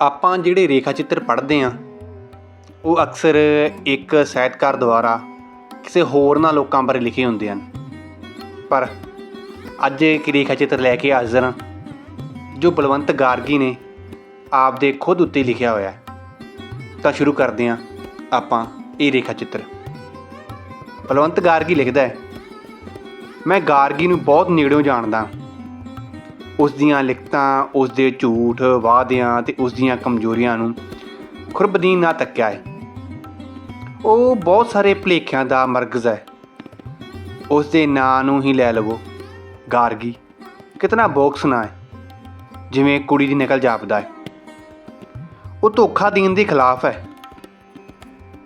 ਆਪਾਂ ਜਿਹੜੇ ਰੇਖਾ ਚਿੱਤਰ ਪੜ੍ਹਦੇ ਹਾਂ, ਉਹ ਅਕਸਰ ਇੱਕ ਸਾਹਿਤਕਾਰ ਦੁਆਰਾ ਕਿਸੇ ਹੋਰ ਨਾ ਲੋਕਾਂ ਬਾਰੇ ਲਿਖੇ ਹੁੰਦੇ ਹਨ। ਪਰ ਅੱਜ ਇੱਕ ਰੇਖਾ ਚਿੱਤਰ ਲੈ ਕੇ ਹਾਜ਼ਰ ਹਾਂ, ਜੋ ਬਲਵੰਤ ਗਾਰਗੀ ਨੇ ਆਪਦੇ ਖੁਦ ਉੱਤੇ ਲਿਖਿਆ ਹੋਇਆ ਹੈ। ਤਾਂ ਸ਼ੁਰੂ ਕਰਦੇ ਹਾਂ ਆਪਾਂ ਇਹ ਰੇਖਾ ਚਿੱਤਰ। ਬਲਵੰਤ ਗਾਰਗੀ ਲਿਖਦਾ ਹੈ, ਮੈਂ ਗਾਰਗੀ ਨੂੰ ਬਹੁਤ ਨੇੜਿਓਂ ਜਾਣਦਾ ਉਸ ਦੀਆਂ ਲਿਖਤਾਂ ਉਸ ਦੇ ਝੂਠ, ਵਾਅਦਿਆਂ ਤੇ ਉਸ ਦੀਆਂ ਕਮਜ਼ੋਰੀਆਂ ਨੂੰ ਖੁਰਬਦੀਨ ਨਾ ਤੱਕਿਆ ਹੈ ਉਹ ਬਹੁਤ ਸਾਰੇ ਭੁਲੇਖਿਆਂ ਦਾ ਮਰਗਜ਼ ਹੈ। ਉਸ ਦੇ ਨਾਂ ਨੂੰ ਹੀ ਲੈ ਲਵੋ। ਗਾਰਗੀ, ਕਿਤਨਾ ਬੋਕਸ ਨਾ ਹੈ ਜਿਵੇਂ ਕੁੜੀ ਦੀ ਨਕਲ ਜਾਪਦਾ ਹੈ ਉਹ ਧੋਖਾ ਦੇਣ ਦੇ ਖਿਲਾਫ ਹੈ,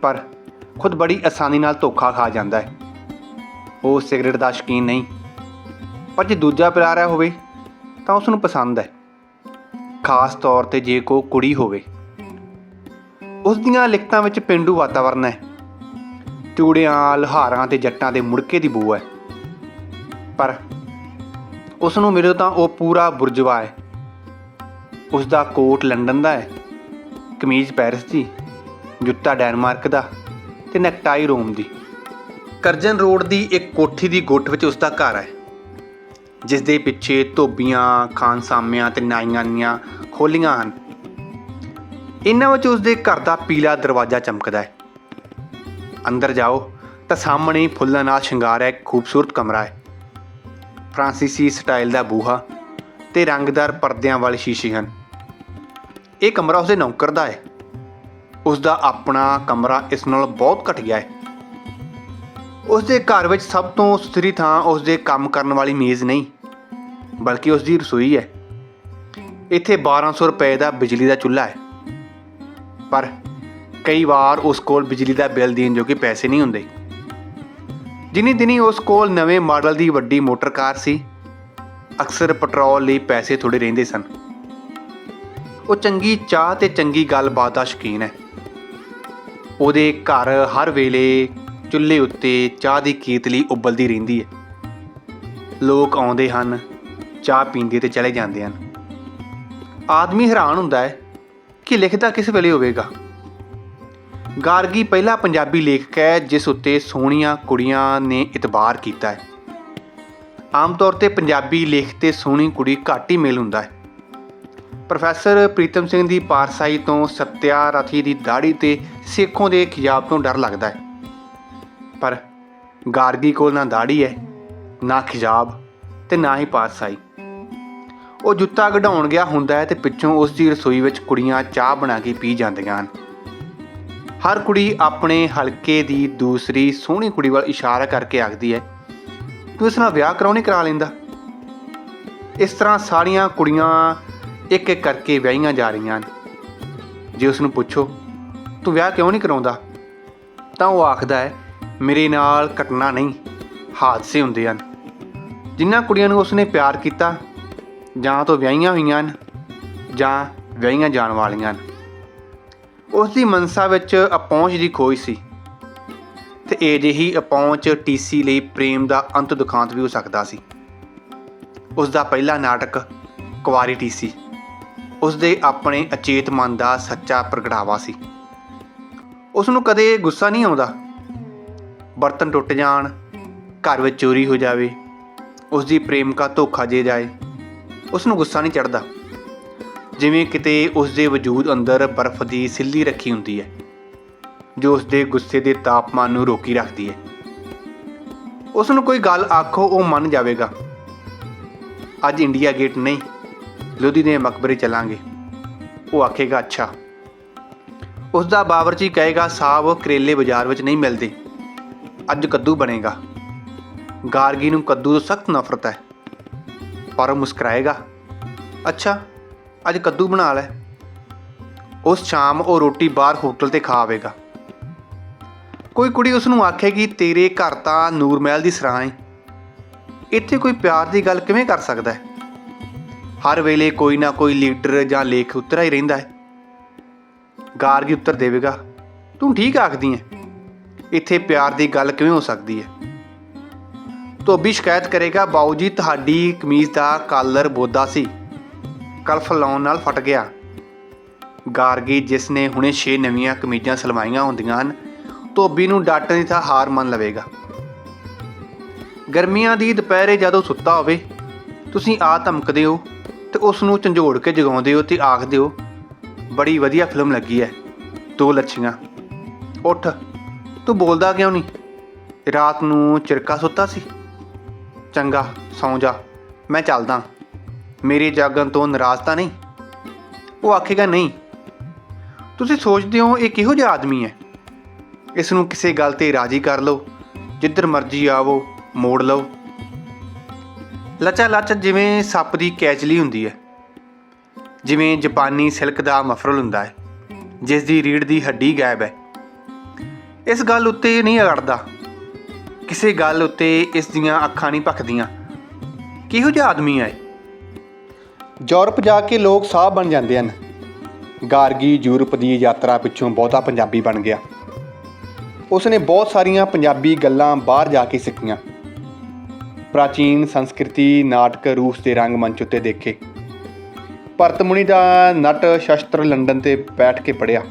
ਪਰ ਖੁਦ ਬੜੀ ਆਸਾਨੀ ਨਾਲ ਧੋਖਾ ਖਾ ਜਾਂਦਾ ਹੈ ਉਹ ਸਿਗਰਟ ਦਾ ਸ਼ੌਕੀਨ ਨਹੀਂ, ਪਰ ਜੇ ਦੂਜਾ ਪਿਲਾ ਹੋਵੇ ਤਾਂ ਉਸ ਨੂੰ ਪਸੰਦ ਹੈ। ਖਾਸ ਤੌਰ ਤੇ ਜੇ ਕੋ ਕੁੜੀ ਹੋਵੇ। ਉਸ ਦੀਆਂ ਲਿਖਤਾਂ ਵਿੱਚ ਪਿੰਡੂ ਵਾਤਾਵਰਨ ਹੈ। ਚੂੜਿਆਂ ਲਹਾਰਾਂ ਤੇ ਜੱਟਾਂ ਦੇ ਮੁੜਕੇ ਦੀ ਬੂ ਹੈ। ਪਰ ਉਸ ਨੂੰ ਮਿਲੋ ਤਾਂ ਉਹ ਪੂਰਾ ਬੁਰਜਵਾ ਹੈ। ਉਸ ਦਾ ਕੋਟ ਲੰਡਨ ਦਾ ਹੈ। ਕਮੀਜ਼ ਪੈਰਿਸ ਦੀ, ਜੁੱਤਾ ਡੈਨਮਾਰਕ ਦਾ ਤੇ ਨੈਕਟਾਈ ਰੋਮ ਦੀ। ਕਰਜਨ ਰੋਡ ਦੀ ਇੱਕ ਕੋਠੀ ਦੀ ਗੁੱਟ ਵਿੱਚ ਉਸ ਦਾ ਘਰ ਹੈ। ਜਿਸ ਦੇ ਪਿੱਛੇ ਧੋਬੀਆਂ, ਖਾਨਸਾਮਿਆਂ ਤੇ ਨਾਈਆਂ ਦੀਆਂ ਖੋਲੀਆਂ ਹਨ। ਇਹਨਾਂ ਵਿੱਚ ਉਸ ਦੇ ਘਰ ਦਾ ਪੀਲਾ ਦਰਵਾਜ਼ਾ ਚਮਕਦਾ ਹੈ। ਅੰਦਰ ਜਾਓ ਤਾਂ ਸਾਹਮਣੇ ਫੁੱਲਾਂ ਨਾਲ ਸ਼ਿੰਗਾਰਿਆ ਇੱਕ ਖੂਬਸੂਰਤ ਕਮਰਾ ਹੈ। ਫ੍ਰਾਂਸੀਸੀ ਸਟਾਈਲ ਦਾ ਬੂਹਾ ਤੇ ਰੰਗਦਾਰ ਪਰਦਿਆਂ ਵਾਲੇ ਸ਼ੀਸ਼ੇ ਹਨ। ਇਹ ਕਮਰਾ ਉਸਦੇ ਨੌਕਰ ਦਾ ਹੈ। ਉਸ ਦਾ ਆਪਣਾ ਕਮਰਾ ਇਸ ਨਾਲ ਬਹੁਤ ਘਟੀਆ ਹੈ। ਉਸ ਦੇ ਘਰ ਵਿੱਚ ਸਭ ਤੋਂ ਸੁਥਰੀ ਥਾਂ ਉਸ ਦੇ ਕੰਮ ਕਰਨ ਵਾਲੀ ਮੇਜ਼ ਨਹੀਂ, ਬਲਕਿ ਉਸ ਦੀ ਰਸੋਈ ਹੈ। ਇੱਥੇ 1200 ਰੁਪਏ ਦਾ ਬਿਜਲੀ ਦਾ ਚੁੱਲ੍ਹਾ ਹੈ। ਪਰ ਕਈ ਵਾਰ ਉਸ ਕੋਲ ਬਿਜਲੀ ਦਾ ਬਿੱਲ ਦੇਣ ਜੋਗੇ ਪੈਸੇ ਨਹੀਂ ਹੁੰਦੇ। ਜਿਨੀ ਦਿਨੀ ਉਸ ਕੋਲ ਨਵੇਂ ਮਾਡਲ ਦੀ ਵੱਡੀ ਮੋਟਰ ਕਾਰ ਸੀ, ਅਕਸਰ ਪੈਟਰੋਲ ਲਈ ਪੈਸੇ ਥੋੜੇ ਰਹਿੰਦੇ ਸਨ। ਉਹ ਚੰਗੀ ਚਾਹ ਤੇ ਚੰਗੀ ਗੱਲਬਾਤ ਦਾ ਸ਼ੌਕੀਨ ਹੈ। ਉਹਦੇ ਘਰ ਹਰ ਵੇਲੇ ਚੁੱਲ੍ਹੇ ਉੱਤੇ ਚਾਹ ਦੀ ਕੀਤਲੀ ਉਬਲਦੀ ਰਹਿੰਦੀ ਹੈ। ਲੋਕ ਆਉਂਦੇ ਹਨ, ਚਾਹ ਪੀਂਦੇ ਤੇ ਚਲੇ ਜਾਂਦੇ ਹਨ। ਆਦਮੀ ਹੈਰਾਨ ਹੁੰਦਾ ਹੈ ਕਿ ਲਿਖਦਾ ਕਿਸ ਵੇਲੇ ਹੋਵੇਗਾ। ਗਾਰਗੀ ਪਹਿਲਾ ਪੰਜਾਬੀ ਲੇਖਕ ਹੈ, ਜਿਸ ਉੱਤੇ ਸੋਹਣੀਆਂ ਕੁੜੀਆਂ ਨੇ ਇਤਬਾਰ ਕੀਤਾ ਹੈ। ਆਮ ਤੌਰ ਤੇ ਪੰਜਾਬੀ ਲੇਖ ਤੇ ਸੋਹਣੀ ਕੁੜੀ ਘੱਟ ਹੀ ਮੇਲ ਹੁੰਦਾ ਹੈ। ਪ੍ਰੋਫੈਸਰ ਪ੍ਰੀਤਮ ਸਿੰਘ ਦੀ ਪਾਰਸਾਈ ਤੋਂ ਸਤਿਆ ਰਥੀ ਦੀ ਦਾੜੀ ਤੇ ਸੇਖੋਂ ਦੇ ਖਿਜਾਬ ਤੋਂ ਡਰ ਲੱਗਦਾ ਹੈ। ਪਰ ਗਾਰਗੀ ਕੋਲ ਨਾ ਦਾੜੀ ਹੈ ਨਾ ਖਿਜਾਬ ਤੇ ਨਾ ਹੀ ਪਾਰਸਾਈ। ਉਹ ਜੁੱਤਾ ਕਢਾਉਣ ਗਿਆ ਹੁੰਦਾ ਹੈ ਤੇ ਪਿੱਛੋਂ ਉਸ ਦੀ ਰਸੋਈ ਵਿੱਚ ਕੁੜੀਆਂ ਚਾਹ ਬਣਾ ਕੇ ਪੀ ਜਾਂਦੀਆਂ ਹਨ। ਹਰ ਕੁੜੀ ਆਪਣੇ ਹਲਕੇ ਦੀ ਦੂਸਰੀ ਸੋਹਣੀ ਕੁੜੀ ਵੱਲ ਇਸ਼ਾਰਾ ਕਰਕੇ ਆਖਦੀ ਹੈ ਤੂੰ ਇਸ ਨਾਲ ਵਿਆਹ ਕਰਾਉਣੀ ਕਰਾ ਲੈਂਦਾ? ਇਸ ਤਰ੍ਹਾਂ ਸਾਰੀਆਂ ਕੁੜੀਆਂ ਇੱਕ ਇੱਕ ਕਰਕੇ ਵਿਆਹੀਆਂ ਜਾ ਰਹੀਆਂ ਹਨ। ਜੇ ਉਸ ਨੂੰ ਪੁੱਛੋ, ਤੂੰ ਵਿਆਹ ਕਿਉਂ ਨਹੀਂ ਕਰਾਉਂਦਾ? ਤਾਂ ਉਹ ਆਖਦਾ ਹੈ ਮੇਰੇ ਨਾਲ ਘਟਨਾ ਨਹੀਂ, ਹਾਦਸੇ ਹੁੰਦੇ ਹਨ। ਜਿਨ੍ਹਾਂ ਕੁੜੀਆਂ ਨੂੰ ਉਸਨੇ ਪਿਆਰ ਕੀਤਾ, ਜਾਂ ਤਾਂ ਵਿਆਹੀਆਂ ਹੋਈਆਂ ਹਨ, ਜਾਂ ਵਿਆਹੀਆਂ ਜਾਣ ਵਾਲੀਆਂ ਹਨ। ਉਸ ਦੀ ਮਨਸਾ ਵਿੱਚ ਅਪਹੁੰਚ ਦੀ ਖੋਜ ਸੀ, ਤੇ ਇਹ ਜਿਹੀ ਅਪਹੁੰਚ ਟੀਸੀ ਲਈ ਪ੍ਰੇਮ ਦਾ ਅੰਤ ਦੁਖਾਂਤ ਵੀ ਹੋ ਸਕਦਾ ਸੀ। ਉਸ ਦਾ ਪਹਿਲਾ ਨਾਟਕ ਕੁਵਾਰੀ ਟੀਸੀ ਉਸ ਦੇ ਆਪਣੇ ਅਚੇਤ ਮਨ ਦਾ ਸੱਚਾ ਪ੍ਰਗਟਾਵਾ ਸੀ। ਉਸ ਨੂੰ ਕਦੇ ਗੁੱਸਾ ਨਹੀਂ ਆਉਂਦਾ। ਬਰਤਨ ਟੁੱਟ ਜਾਣ, ਘਰ ਵਿੱਚ ਚੋਰੀ ਹੋ ਜਾਵੇ ਉਸ ਦੀ ਪ੍ਰੇਮਕਾ ਧੋਖਾ ਦੇ ਜਾਏ ਉਸ ਨੂੰ ਗੁੱਸਾ ਨਹੀਂ ਚੜਦਾ ਜਿਵੇਂ ਕਿਤੇ ਉਸ ਦੇ ਵਜੂਦ ਅੰਦਰ ਬਰਫ਼ ਦੀ ਸਿੱਲੀ ਰੱਖੀ ਹੁੰਦੀ ਹੈ, ਜੋ ਉਸ ਦੇ ਗੁੱਸੇ ਦੇ ਤਾਪਮਾਨ ਨੂੰ ਰੋਕੀ ਰੱਖਦੀ ਹੈ। ਉਸ ਨੂੰ ਕੋਈ ਗੱਲ ਆਖੋ, ਉਹ ਮੰਨ ਜਾਵੇਗਾ। ਅੱਜ ਇੰਡੀਆ ਗੇਟ ਨਹੀਂ, ਲੋਧੀ ਦੇ ਮਕਬਰੇ ਚਲਾਂਗੇ। ਉਹ ਆਖੇਗਾ, ਅੱਛਾ। ਉਸ ਦਾ ਬਾਵਰਚੀ ਕਹੇਗਾ ਸਾਹਿਬ ਕਰੇਲੇ ਬਾਜ਼ਾਰ ਵਿੱਚ ਨਹੀਂ ਮਿਲਦੇ। ਅੱਜ ਕੱਦੂ ਬਣੇਗਾ। ਗਾਰਗੀ ਨੂੰ ਕੱਦੂ ਤੋਂ ਸਖਤ ਨਫ਼ਰਤ ਹੈ, ਪਰ ਉਹ ਮੁਸਕਰਾਏਗਾ। ਅੱਛਾ, ਅੱਜ ਕੱਦੂ ਬਣਾ ਲੈ। ਉਸ ਸ਼ਾਮ ਉਹ ਰੋਟੀ ਬਾਹਰ ਹੋਟਲ ਤੇ ਖਾ ਆਵੇਗਾ। ਕੋਈ ਕੁੜੀ ਉਸ ਨੂੰ ਆਖੇਗੀ ਤੇਰੇ ਘਰ ਤਾਂ ਨੂਰ ਮਹਿਲ ਦੀ ਸਰਾਂ ਹੈ ਇੱਥੇ ਕੋਈ ਪਿਆਰ ਦੀ ਗੱਲ ਕਿਵੇਂ ਕਰ ਸਕਦਾ ਹੈ? ਹਰ ਵੇਲੇ ਕੋਈ ਨਾ ਕੋਈ ਲੀਡਰ ਜਾਂ ਲੇਖ ਉਤਰਾ ਹੀ ਰਹਿੰਦਾ ਹੈ। ਗਾਰਗੀ ਉੱਤਰ ਦੇਵੇਗਾ, ਤੂੰ ਠੀਕ ਆਖਦੀ ਹੈ ਇੱਥੇ ਪਿਆਰ ਦੀ ਗੱਲ ਕਿਵੇਂ ਹੋ ਸਕਦੀ ਹੈ? ਧੋਬੀ ਸ਼ਿਕਾਇਤ ਕਰੇਗਾ, ਬਾਊ ਜੀ, ਤੁਹਾਡੀ ਕਮੀਜ਼ ਦਾ ਕਾਲਰ ਬੋਦਾ ਸੀ। ਕਲਫ ਲਾਉਣ ਨਾਲ ਫਟ ਗਿਆ। ਗਾਰਗੀ, ਜਿਸ ਨੇ ਹੁਣੇ 6 ਨਵੀਆਂ ਕਮੀਜ਼ਾਂ ਸਲਵਾਈਆਂ ਹੁੰਦੀਆਂ ਹਨ, ਧੋਬੀ ਨੂੰ ਡਾਟਣ ਦੀ ਥਾਂ ਹਾਰ ਮੰਨ ਲਵੇਗਾ। ਗਰਮੀਆਂ ਦੀ ਦੁਪਹਿਰੇ ਜਦੋਂ ਸੁੱਤਾ ਹੋਵੇ, ਤੁਸੀਂ ਆ ਧਮਕਦੇ ਹੋ ਤੇ ਉਸ ਨੂੰ ਝੰਜੋੜ ਕੇ ਜਗਾਉਂਦੇ ਹੋ ਤੇ ਆਖਦੇ ਹੋ, ਬੜੀ ਵਧੀਆ ਫਿਲਮ ਲੱਗੀ ਹੈ, ਦੋ ਲੱਛੀਆਂ। ਉੱਠ। ਤੂੰ ਬੋਲਦਾ ਕਿਉਂ ਨਹੀਂ? ਰਾਤ ਨੂੰ ਚਿਰਕਾ ਸੁੱਤਾ ਸੀ। ਚੰਗਾ, ਸੌਂ ਜਾ। ਮੈਂ ਚੱਲਦਾ। ਮੇਰੇ ਜਾਗਣ ਤੋਂ ਨਾਰਾਜ਼ ਤਾਂ ਨਹੀਂ। ਉਹ ਆਖੇਗਾ, ਨਹੀਂ। ਤੁਸੀਂ ਸੋਚਦੇ ਹੋ ਇਹ ਕਿਹੋ ਜਿਹਾ ਆਦਮੀ ਹੈ? ਇਸ ਨੂੰ ਕਿਸੇ ਗੱਲ ਤੇ ਰਾਜੀ ਕਰ ਲਓ। ਜਿੱਧਰ ਮਰਜ਼ੀ ਆਵੋ, ਮੋੜ ਲਓ। ਲਚਾ ਲਚ ਜਿਵੇਂ ਸੱਪ ਦੀ ਕੈਚਲੀ ਹੁੰਦੀ ਹੈ। ਜਿਵੇਂ ਜਾਪਾਨੀ ਸਿਲਕ ਦਾ ਮਫਰਲ ਹੁੰਦਾ ਹੈ। ਜਿਸ ਦੀ ਰੀੜ ਦੀ ਹੱਡੀ ਗਾਇਬ ਹੈ। ਇਸ ਗੱਲ ਉੱਤੇ ਨਹੀਂ ਅੜਦਾ। ਕਿਸੇ ਗੱਲ ਉੱਤੇ ਇਸ ਦੀਆਂ ਅੱਖਾਂ ਨਹੀਂ ਭਖਦੀਆਂ। ਕਿਹੋ ਜਿਹਾ ਆਦਮੀ ਹੈ ਯੂਰਪ ਜਾ ਕੇ ਲੋਕ ਸਾਹ ਬਣ ਜਾਂਦੇ ਹਨ। ਗਾਰਗੀ ਯੂਰਪ ਦੀ ਯਾਤਰਾ ਪਿੱਛੋਂ ਬਹੁਤਾ ਪੰਜਾਬੀ ਬਣ ਗਿਆ। ਉਸਨੇ ਬਹੁਤ ਸਾਰੀਆਂ ਪੰਜਾਬੀ ਗੱਲਾਂ ਬਾਹਰ ਜਾ ਕੇ ਸਿੱਖੀਆਂ। ਪ੍ਰਾਚੀਨ ਸੰਸਕ੍ਰਿਤੀ, ਨਾਟਕ, ਰੂਸ ਦੇ ਰੰਗਮੰਚ ਉੱਤੇ ਦੇਖੇ। ਭਰਤਮੁਨੀ ਦਾ ਨਟ ਸ਼ਸਤਰ ਲੰਡਨ ਤੇ ਬੈਠ ਕੇ ਪੜਿਆ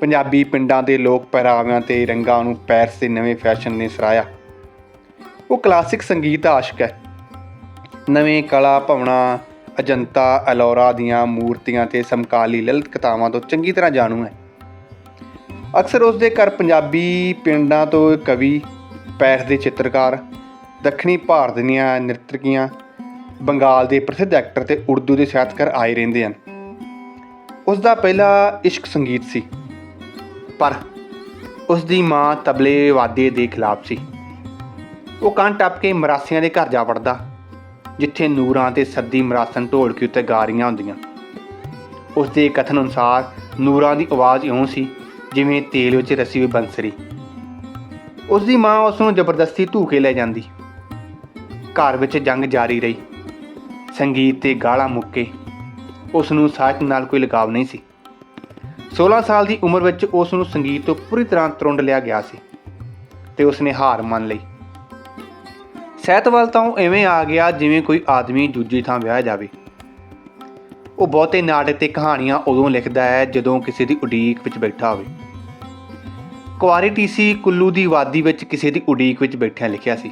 ਪੰਜਾਬੀ ਪਿੰਡਾਂ ਦੇ ਲੋਕ ਪਹਿਰਾਵਿਆਂ ਤੇ ਰੰਗਾਂ ਨੂੰ ਪੈਰਸ ਦੇ ਨਵੇਂ ਫੈਸ਼ਨ ਨੇ ਸਰਾਇਆ ਉਹ ਕਲਾਸਿਕ ਸੰਗੀਤ ਦਾ ਆਸ਼ਕ ਹੈ। ਨਵੇਂ ਕਲਾ ਭਵਨਾਂ, ਅਜੰਤਾ, ਅਲੋਰਾ ਦੀਆਂ ਮੂਰਤੀਆਂ ਤੇ ਸਮਕਾਲੀ ਲਲਿਤ ਕਥਾਵਾਂ ਤੋਂ ਚੰਗੀ ਤਰ੍ਹਾਂ ਜਾਣੂ ਹੈ। ਅਕਸਰ ਉਸ ਦੇ ਘਰ ਪੰਜਾਬੀ ਪਿੰਡਾਂ ਤੋਂ ਕਵੀ, ਪੈਰਸ ਦੇ ਚਿੱਤਰਕਾਰ, ਦੱਖਣੀ ਭਾਰਤ ਦੀਆਂ ਨ੍ਰਿਤਕੀਆਂ, ਬੰਗਾਲ ਦੇ ਪ੍ਰਸਿੱਧ ਐਕਟਰ ਤੇ ਉਰਦੂ ਦੇ ਸਾਹਿਤਕਾਰ ਆਏ ਰਹਿੰਦੇ ਹਨ। ਉਸ ਦਾ ਪਹਿਲਾ ਇਸ਼ਕ ਸੰਗੀਤ ਸੀ। ਪਰ ਉਸ ਦੀ ਮਾਂ ਤਬਲੇ ਵਾਦੇ ਦੇ ਖਿਲਾਫ ਸੀ। ਉਹ ਕਾਂ ਟੱਪ ਕੇ ਮਰਾਸੀਆਂ ਦੇ ਘਰ ਜਾ ਵੜਦਾ, ਜਿੱਥੇ ਨੂਰਾਂ ਤੇ ਸੱਦੀ ਮਰਾਸਨ ਢੋਲਕੀ ਉੱਤੇ ਗਾ ਰਹੀਆਂ ਹੁੰਦੀਆਂ। ਉਸ ਦੇ ਕਥਨ ਅਨੁਸਾਰ ਨੂਰਾਂ ਦੀ ਆਵਾਜ਼ ਇਉਂ ਸੀ ਜਿਵੇਂ ਤੇਲ ਵਿੱਚ ਰਸੀ ਹੋਈ ਬੰਸਰੀ। ਉਸ ਦੀ ਮਾਂ ਉਸ ਨੂੰ ਜ਼ਬਰਦਸਤੀ ਧੂਕੇ ਲੈ ਜਾਂਦੀ। ਘਰ ਵਿੱਚ ਜੰਗ ਜਾਰੀ ਰਹੀ। ਸੰਗੀਤ ਤੇ ਗਾਲਾਂ ਮੁੱਕੇ ਉਸ ਨੂੰ ਸਾਹਿਤ ਨਾਲ ਕੋਈ ਲਗਾਵ ਨਹੀਂ ਸੀ। 16 ਸਾਲ ਦੀ ਉਮਰ ਵਿੱਚ ਉਸ ਨੂੰ ਸੰਗੀਤ ਤੋਂ ਪੂਰੀ ਤਰ੍ਹਾਂ ਤਰੁੰਡ ਲਿਆ ਗਿਆ ਸੀ ਤੇ ਉਸ ਨੇ ਹਾਰ ਮੰਨ ਲਈ। ਸਾਹਿਤ ਵੱਲ ਤਾਂ ਉਹ ਐਵੇਂ ਆ ਗਿਆ ਜਿਵੇਂ ਕੋਈ ਆਦਮੀ ਦੂਜੀ ਥਾਂ ਵਿਆਹ ਜਾਵੇ। ਉਹ ਬਹੁਤੇ ਨਾਟਕ ਤੇ ਕਹਾਣੀਆਂ ਉਦੋਂ ਲਿਖਦਾ ਹੈ ਜਦੋਂ ਕਿਸੇ ਦੀ ਉਡੀਕ ਵਿੱਚ ਬੈਠਾ ਹੋਵੇ। ਕੁਆਰੀ ਟੀਸੀ ਕੁੱਲੂ ਦੀ ਵਾਦੀ ਵਿੱਚ ਕਿਸੇ ਦੀ ਉਡੀਕ ਵਿੱਚ ਬੈਠਿਆਂ ਲਿਖਿਆ ਸੀ।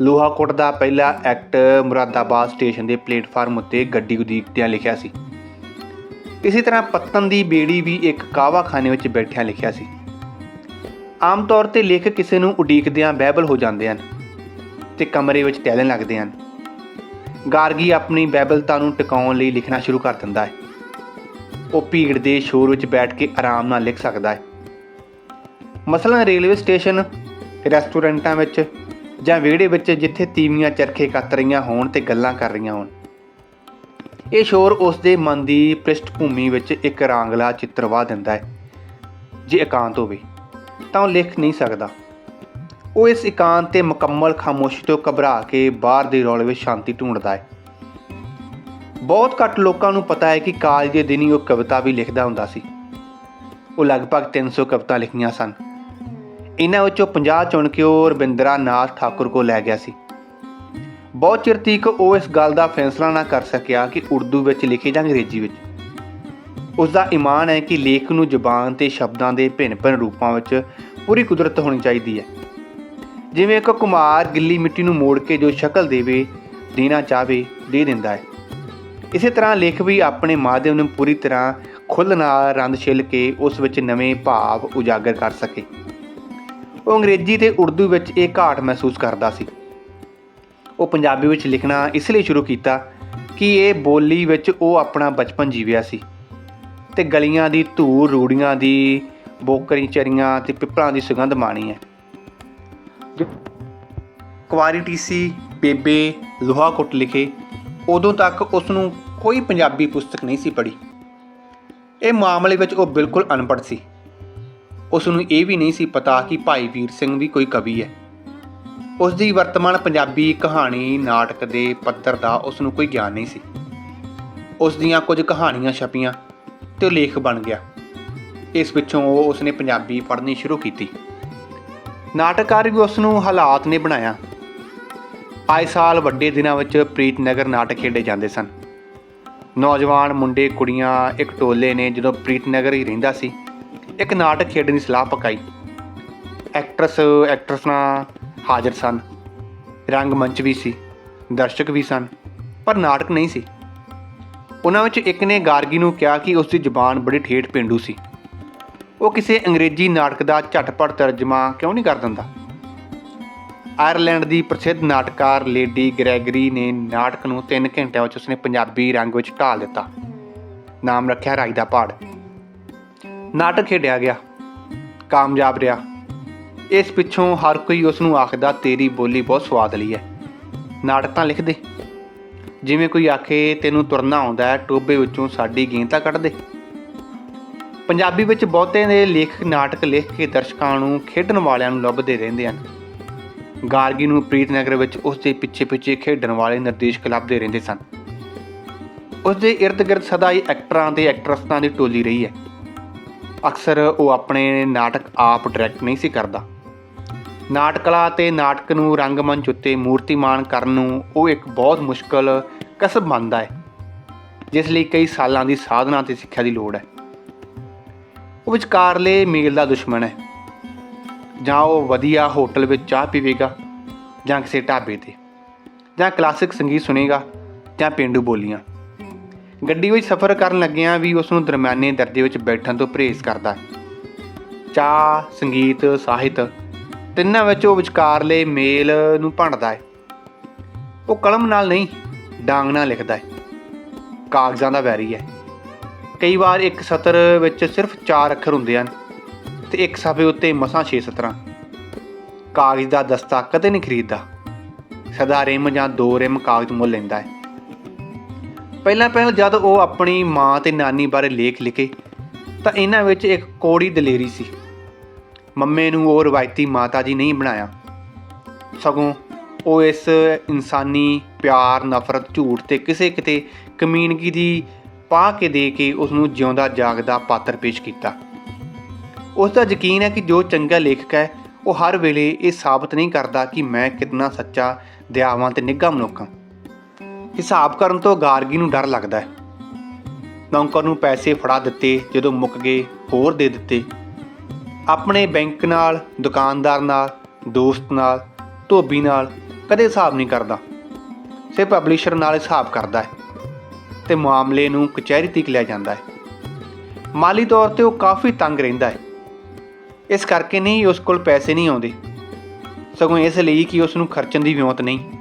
ਲੋਹਾਕੋਟ ਦਾ ਪਹਿਲਾ ਐਕਟ ਮੁਰਾਦਾਬਾਦ ਸਟੇਸ਼ਨ ਦੇ ਪਲੇਟਫਾਰਮ ਉੱਤੇ ਗੱਡੀ ਉਡੀਕਦਿਆਂ ਲਿਖਿਆ ਸੀ। ਇਸੇ ਤਰ੍ਹਾਂ ਪੱਤਨ ਦੀ ਬੇੜੀ ਵੀ ਇੱਕ ਕਾਵਾਖਾਨੇ ਵਿੱਚ ਬੈਠਿਆਂ ਲਿਖਿਆ ਸੀ। ਆਮ ਤੌਰ ਤੇ ਲੇਖਕ ਕਿਸੇ ਨੂੰ ਉਡੀਕਦਿਆਂ ਬਹਿਬਲ ਹੋ ਜਾਂਦੇ ਹਨ ਤੇ ਕਮਰੇ ਵਿੱਚ ਟਹਿਲਣ ਲੱਗਦੇ ਹਨ। ਗਾਰਗੀ ਆਪਣੀ ਬਹਿਬਲਤਾ ਨੂੰ ਟਿਕਾਉਣ ਲਈ ਲਿਖਣਾ ਸ਼ੁਰੂ ਕਰ ਦਿੰਦਾ ਹੈ। ਉਹ ਭੀੜ ਦੇ ਸ਼ੋਰ ਵਿੱਚ ਬੈਠ ਕੇ ਆਰਾਮ ਨਾਲ ਲਿਖ ਸਕਦਾ ਹੈ। ਮਸਲਨ ਰੇਲਵੇ ਸਟੇਸ਼ਨ, ਰੈਸਟੋਰੈਂਟਾਂ ਵਿੱਚ ਜਾਂ ਵਿਹੜੇ ਵਿੱਚ ਜਿੱਥੇ ਤੀਵੀਆਂ ਚਰਖੇ ਕੱਤ ਰਹੀਆਂ ਹੋਣ ਤੇ ਗੱਲਾਂ ਕਰ ਰਹੀਆਂ ਹੋਣ। ਇਹ ਸ਼ੋਰ ਉਸ ਦੇ ਮਨ ਦੀ ਪ੍ਰਿਸ਼ਠ ਭੂਮੀ ਵਿੱਚ ਇੱਕ ਰਾਂਗਲਾ ਚਿੱਤਰਵਾ ਦਿੰਦਾ ਹੈ। ਜੇ ਇਕਾਂਤ ਹੋਵੇ, ਤਾਂ ਉਹ ਲਿਖ ਨਹੀਂ ਸਕਦਾ। ਉਹ ਇਸ ਇਕਾਂਤ ਤੇ ਮੁਕੰਮਲ ਖਾਮੋਸ਼ੀ ਤੋਂ ਘਬਰਾ ਕੇ ਬਾਹਰ ਦੇ ਰੌਲੇ ਵਿੱਚ ਸ਼ਾਂਤੀ ਢੂੰਡਦਾ ਹੈ। ਬਹੁਤ ਘੱਟ ਲੋਕਾਂ ਨੂੰ ਪਤਾ ਹੈ ਕਿ ਕਾਲਜ ਦੇ ਦਿਨੀ ਉਹ ਕਵਿਤਾ ਵੀ ਲਿਖਦਾ ਹੁੰਦਾ ਸੀ। ਉਹ ਲਗਭਗ 300 ਕਵਿਤਾ ਲਿਖੀਆਂ ਸਨ। ਇਹਨਾਂ ਵਿੱਚੋਂ 50 ਚੁਣ ਕੇ ਉਹ ਰਵਿੰਦਰਾ ਨਾਥ ਠਾਕੁਰ ਕੋਲ ਲੈ ਗਿਆ ਸੀ। ਬਹੁਤ ਚਿਰ ਤੀਕ ਉਹ ਇਸ ਗੱਲ ਦਾ ਫੈਸਲਾ ਨਾ ਕਰ ਸਕਿਆ ਕਿ ਉਰਦੂ ਵਿੱਚ ਲਿਖੇ ਜਾਂ ਅੰਗਰੇਜ਼ੀ ਵਿੱਚ। ਉਸ ਦਾ ਈਮਾਨ ਹੈ ਕਿ ਲੇਖ ਨੂੰ ਜ਼ੁਬਾਨ ਤੇ ਸ਼ਬਦਾਂ ਦੇ ਭਿੰਨ-ਭਿੰਨ ਰੂਪਾਂ ਵਿੱਚ ਪੂਰੀ ਕੁਦਰਤ ਹੋਣੀ ਚਾਹੀਦੀ ਹੈ। ਜਿਵੇਂ ਇੱਕ ਕੁਮਾਰ ਗਿੱਲੀ ਮਿੱਟੀ ਨੂੰ ਮੋੜ ਕੇ ਜੋ ਸ਼ਕਲ ਦੇਵੇ, ਦੇਣਾ ਚਾਹਵੇ, ਦੇ ਦਿੰਦਾ ਹੈ। ਇਸੇ ਤਰ੍ਹਾਂ ਲੇਖ ਵੀ ਆਪਣੇ ਮਾਧਿਅਮ ਨੂੰ ਪੂਰੀ ਤਰ੍ਹਾਂ ਖੁੱਲ੍ਹ ਨਾਲ ਰੰਦ ਛਿੱਲ ਕੇ ਉਸ ਵਿੱਚ ਨਵੇਂ ਭਾਵ ਉਜਾਗਰ ਕਰ ਸਕੇ। ਉਹ ਅੰਗਰੇਜ਼ੀ ਤੇ ਉਰਦੂ ਵਿੱਚ ਇਹ ਘਾਟ ਮਹਿਸੂਸ ਕਰਦਾ ਸੀ। ਉਹ ਪੰਜਾਬੀ ਵਿੱਚ ਲਿਖਣਾ ਇਸ ਲਈ ਸ਼ੁਰੂ ਕੀਤਾ ਕਿ ਇਹ ਬੋਲੀ ਵਿੱਚ ਉਹ ਆਪਣਾ ਬਚਪਨ ਜੀਵਿਆ ਸੀ। ਤੇ ਗਲੀਆਂ ਦੀ ਧੂੜ, ਰੂੜੀਆਂ ਦੀ ਬੋਕਰੀ ਚਰੀਆਂ ਤੇ ਪਿੱਪਲਾਂ ਦੀ ਸੁਗੰਧ ਮਾਣੀ ਹੈ। ਕੁਆਰੀ ਟੀਸੀ ਬੇਬੇ ਲੋਹਾ ਕੁੱਟ ਲਿਖੇ। ਉਦੋਂ ਤੱਕ ਉਸ ਨੂੰ ਕੋਈ ਪੰਜਾਬੀ ਪੁਸਤਕ ਨਹੀਂ ਸੀ ਪੜ੍ਹੀ। ਇਹ ਮਾਮਲੇ ਵਿੱਚ ਉਹ ਬਿਲਕੁਲ ਅਨਪੜ੍ਹ ਸੀ। ਉਸ ਨੂੰ ਇਹ ਵੀ ਨਹੀਂ ਸੀ ਪਤਾ ਕਿ ਭਾਈ ਵੀਰ ਸਿੰਘ ਵੀ ਕੋਈ ਕਵੀ ਹੈ। ਉਸ ਦੀ ਵਰਤਮਾਨ ਪੰਜਾਬੀ ਕਹਾਣੀ ਨਾਟਕ ਦੇ ਪੱਧਰ ਦਾ ਉਸ ਨੂੰ ਕੋਈ ਗਿਆਨ ਨਹੀਂ ਸੀ। ਉਸ ਦੀਆਂ ਕੁਝ ਕਹਾਣੀਆਂ ਛਪੀਆਂ ਤੇ ਉਹ ਲੇਖ ਬਣ ਗਿਆ। ਇਸ ਵਿੱਚੋਂ ਉਹ ਉਸਨੇ ਪੰਜਾਬੀ ਪੜ੍ਹਨੀ ਸ਼ੁਰੂ ਕੀਤੀ। ਨਾਟਕਕਾਰ ਵੀ ਉਸ ਨੂੰ ਹਾਲਾਤ ਨੇ ਬਣਾਇਆ। ਆਏ ਸਾਲ ਵੱਡੇ ਦਿਨਾਂ ਵਿੱਚ ਪ੍ਰੀਤ ਨਗਰ ਨਾਟਕ ਖੇਡੇ ਜਾਂਦੇ ਸਨ। ਨੌਜਵਾਨ ਮੁੰਡੇ ਕੁੜੀਆਂ ਇੱਕ ਟੋਲੇ ਨੇ ਜਦੋਂ ਪ੍ਰੀਤ ਨਗਰ ਹੀ ਰਹਿੰਦਾ ਸੀ, ਇੱਕ ਨਾਟਕ ਖੇਡਣ ਦੀ ਸਲਾਹ ਪਕਾਈ। ਐਕਟਰਸ, ਐਕਟਰਸਾਂ ਹਾਜ਼ਰ ਸਨ। ਰੰਗ ਮੰਚ ਵੀ ਸੀ, ਦਰਸ਼ਕ ਵੀ ਸਨ, ਪਰ ਨਾਟਕ ਨਹੀਂ ਸੀ। ਉਹਨਾਂ ਵਿੱਚ ਇੱਕ ਨੇ ਗਾਰਗੀ ਨੂੰ ਕਿਹਾ ਕਿ ਉਸ ਦੀ ਜ਼ੁਬਾਨ ਬੜੀ ਠੇਠ ਪੇਂਡੂ ਸੀ। ਉਹ ਕਿਸੇ ਅੰਗਰੇਜ਼ੀ ਨਾਟਕ ਦਾ ਝਟਪਟ ਤਰਜਮਾ ਕਿਉਂ ਨਹੀਂ ਕਰ ਦਿੰਦਾ? ਆਇਰਲੈਂਡ ਦੀ ਪ੍ਰਸਿੱਧ ਨਾਟਕਾਰ ਲੇਡੀ ਗ੍ਰੈਗਰੀ ਨੇ ਨਾਟਕ ਨੂੰ 3 ਘੰਟਿਆਂ ਵਿੱਚ ਉਸਨੇ ਪੰਜਾਬੀ ਰੰਗ ਵਿੱਚ ਢਾਲ ਦਿੱਤਾ। ਨਾਮ ਰੱਖਿਆ ਰਾਜ ਦਾ ਪਹਾੜ ਨਾਟਕ ਖੇਡਿਆ ਗਿਆ। ਕਾਮਯਾਬ ਰਿਹਾ। ਇਸ ਪਿੱਛੋਂ ਹਰ ਕੋਈ ਉਸ ਨੂੰ ਆਖਦਾ, ਤੇਰੀ ਬੋਲੀ ਬਹੁਤ ਸਵਾਦਲੀ ਹੈ। ਨਾਟਕ ਤਾਂ ਲਿਖ ਦੇ। ਜਿਵੇਂ ਕੋਈ ਆਖੇ, ਤੈਨੂੰ ਤੁਰਨਾ ਆਉਂਦਾ ਹੈ ਟੋਬੇ ਵਿੱਚੋਂ ਸਾਡੀ ਗੇਂਦ ਤਾਂ ਕੱਢ ਦੇ। ਪੰਜਾਬੀ ਵਿੱਚ ਬਹੁਤੇ ਦੇ ਲੇਖਕ ਨਾਟਕ ਲਿਖ ਕੇ ਦਰਸ਼ਕਾਂ ਨੂੰ, ਖੇਡਣ ਵਾਲਿਆਂ ਨੂੰ ਲੱਭਦੇ ਰਹਿੰਦੇ ਹਨ। ਗਾਰਗੀ ਨੂੰ ਪ੍ਰੀਤਨਗਰ ਵਿੱਚ ਉਸ ਦੇ ਪਿੱਛੇ ਪਿੱਛੇ ਖੇਡਣ ਵਾਲੇ ਨਿਰਦੇਸ਼ਕ ਲੱਭਦੇ ਰਹਿੰਦੇ ਸਨ। ਉਸ ਦੇ ਇਰਦ ਗਿਰਦ ਸਦਾ ਹੀ ਐਕਟਰਾਂ ਤੇ ਐਕਟਰਸਾਂ ਦੀ ਟੋਲੀ ਰਹੀ ਹੈ। ਅਕਸਰ ਉਹ ਆਪਣੇ ਨਾਟਕ ਆਪ ਡਾਇਰੈਕਟ ਨਹੀਂ ਸੀ ਕਰਦਾ। ਨਾਟਕਲਾ ਤੇ ਨਾਟਕ ਨੂੰ ਰੰਗਮੰਚ ਉੱਤੇ ਮੂਰਤੀਮਾਨ ਕਰਨ ਨੂੰ ਉਹ ਇੱਕ ਬਹੁਤ ਮੁਸ਼ਕਲ ਕਸਬ ਮੰਨਦਾ ਹੈ, ਜਿਸ ਲਈ ਕਈ ਸਾਲਾਂ ਦੀ ਸਾਧਨਾ ਤੇ ਸਿੱਖਿਆ ਦੀ ਲੋੜ ਹੈ। ਉਹ ਵਿਚਕਾਰਲੇ ਮੀਲ ਦਾ ਦੁਸ਼ਮਣ ਹੈ। ਜਾਂ ਉਹ ਵਧੀਆ ਹੋਟਲ ਵਿੱਚ ਚਾਹ ਪੀਵੇਗਾ, ਜਾਂ ਕਿਸੇ ਢਾਬੇ ਤੇ, ਜਾਂ ਕਲਾਸਿਕ ਸੰਗੀਤ ਸੁਣੇਗਾ, ਜਾਂ ਪਿੰਡੂ ਬੋਲੀਆਂ। ਗੱਡੀ ਵਿੱਚ ਸਫ਼ਰ ਕਰਨ ਲੱਗਿਆਂ ਵੀ ਉਸ ਨੂੰ ਦਰਮਿਆਨੇ ਦਰਜੇ ਵਿੱਚ ਬੈਠਣ ਤੋਂ ਪਰਹੇਜ਼ ਕਰਦਾ ਹੈ। ਚਾਹ, ਸੰਗੀਤ, ਸਾਹਿਤ ਤਿੰਨਾਂ ਵਿੱਚ ਉਹ ਵਿਚਕਾਰਲੇ ਮੇਲ ਨੂੰ ਭੰਡਦਾ ਹੈ। ਉਹ ਕਲਮ ਨਾਲ ਨਹੀਂ, ਡਾਂਗ ਨਾਲ ਲਿਖਦਾ ਹੈ। ਕਾਗਜ਼ਾਂ ਦਾ ਵੈਰੀ ਹੈ। ਕਈ ਵਾਰ ਇੱਕ ਸਤਰ ਵਿੱਚ ਸਿਰਫ 4 ਅੱਖਰ ਹੁੰਦੇ ਹਨ ਤੇ ਇੱਕ ਸਫ਼ੇ ਉੱਤੇ ਮਸਾਂ 6 ਸਤਰਾਂ। ਕਾਗਜ਼ ਦਾ ਦਸਤਾ ਕਦੇ ਨਹੀਂ ਖਰੀਦਦਾ। ਸਦਾ ਰਿਮ ਜਾਂ ਦੋ ਰਿਮ ਕਾਗਜ਼ ਮੁੱਲ ਲੈਂਦਾ ਹੈ। ਪਹਿਲਾਂ ਪਹਿਲਾਂ ਜਦ ਉਹ ਆਪਣੀ ਮਾਂ ਤੇ ਨਾਨੀ ਬਾਰੇ ਲੇਖ ਲਿਖੇ, ਤਾਂ ਇਹਨਾਂ ਵਿੱਚ ਇੱਕ ਕੋੜੀ ਦਲੇਰੀ ਸੀ। ਮੰਮੇ ਨੂੰ ਉਹ ਰਵਾਇਤੀ ਮਾਤਾ ਜੀ ਨਹੀਂ ਬਣਾਇਆ। ਸਗੋਂ ਉਹ ਇਸ ਇਨਸਾਨੀ ਪਿਆਰ, ਨਫ਼ਰਤ, ਝੂਠ ਤੇ ਕਿਸੇ ਕਿਤੇ ਕਮੀਨਗੀ ਦੀ ਪਾ ਕੇ ਦੇ ਕੇ ਉਸ ਨੂੰ ਜਿਉਂਦਾ ਜਾਗਦਾ ਪਾਤਰ ਪੇਸ਼ ਕੀਤਾ। ਉਸ ਦਾ ਯਕੀਨ ਹੈ ਕਿ ਜੋ ਚੰਗਾ ਲੇਖਕ ਹੈ, ਉਹ ਹਰ ਵੇਲੇ ਇਹ ਸਾਬਤ ਨਹੀਂ ਕਰਦਾ ਕਿ ਮੈਂ ਕਿੰਨਾ ਸੱਚਾ, ਦਿਆਵਾਂ ਤੇ ਨਿੱਘਾ ਮਨੁੱਖ ਹਾਂ। ਹਿਸਾਬ ਕਰਨ ਤੋਂ ਗਾਰਗੀ ਨੂੰ ਡਰ ਲੱਗਦਾ ਹੈ। ਨੌਕਰ ਨੂੰ ਪੈਸੇ ਫੜਾ ਦਿੱਤੇ, ਜਦੋਂ ਮੁੱਕ ਗਏ, ਹੋਰ ਦੇ ਦਿੱਤੇ। ਆਪਣੇ ਬੈਂਕ ਨਾਲ, ਦੁਕਾਨਦਾਰ ਨਾਲ, ਦੋਸਤ ਨਾਲ, ਧੋਬੀ ਨਾਲ ਕਦੇ ਹਿਸਾਬ ਨਹੀਂ ਕਰਦਾ। ਸਿਰਫ ਪਬਲਿਸ਼ਰ ਨਾਲ ਹਿਸਾਬ ਕਰਦਾ ਹੈ ਤੇ ਮਾਮਲੇ ਨੂੰ ਕਚਹਿਰੀ ਤੱਕ ਲੈ ਜਾਂਦਾ ਹੈ। ਮਾਲੀ ਤੌਰ ਤੇ ਉਹ ਕਾਫੀ ਤੰਗ ਰਹਿੰਦਾ ਹੈ। ਇਸ ਕਰਕੇ ਨਹੀਂ, ਉਸ ਕੋਲ ਪੈਸੇ ਨਹੀਂ ਆਉਂਦੇ। ਸਗੋਂ ਇਸ ਲਈ ਕਿ ਉਸ ਨੂੰ ਖਰਚਣ ਦੀ ਵਿਉਂਤ ਨਹੀਂ।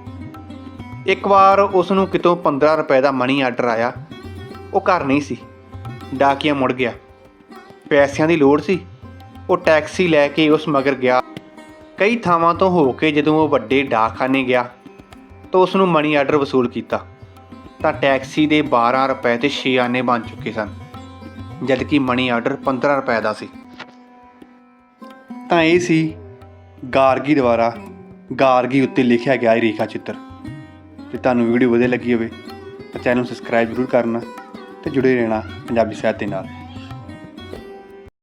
ਇੱਕ ਵਾਰ ਉਸ ਨੂੰ ਕਿਤੋਂ 15 ਰੁਪਏ ਦਾ ਮਨੀ ਆਰਡਰ ਆਇਆ। ਉਹ ਘਰ ਨਹੀਂ ਸੀ। ਡਾਕੀਆ ਮੁੜ ਗਿਆ। ਪੈਸਿਆਂ ਦੀ ਲੋੜ ਸੀ। ਉਹ ਟੈਕਸੀ ਲੈ ਕੇ ਉਸ ਮਗਰ ਗਿਆ। ਕਈ ਥਾਵਾਂ ਤੋਂ ਹੋ ਕੇ ਜਦੋਂ ਉਹ ਵੱਡੇ ਡਾਕਖਾਨੇ ਗਿਆ ਤਾਂ ਉਸ ਨੂੰ ਮਨੀ ਆਰਡਰ ਵਸੂਲ ਕੀਤਾ। ਤਾਂ ਟੈਕਸੀ ਦੇ 12 ਰੁਪਏ ਤੇ 6 ਆਨੇ ਬਣ ਚੁੱਕੇ ਸਨ, ਜਦਕਿ ਮਨੀ ਆਰਡਰ 15 ਰੁਪਏ ਦਾ ਸੀ। ਤਾਂ ਇਹ ਸੀ ਗਾਰਗੀ ਦੁਆਰਾ ਗਾਰਗੀ ਉੱਤੇ ਲਿਖਿਆ ਗਿਆ ਇਹ ਰੇਖਾ ਚਿੱਤਰ। ਜੇ ਤੁਹਾਨੂੰ ਵੀਡੀਓ ਵਧੀਆ ਲੱਗੀ ਹੋਵੇ ਤਾਂ ਚੈਨਲ ਨੂੰ ਸਬਸਕ੍ਰਾਈਬ ਜ਼ਰੂਰ ਕਰਨਾ ਤੇ ਜੁੜੇ ਰਹਿਣਾ ਪੰਜਾਬੀ ਸਾਹਿਤ ਦੇ ਨਾਲ।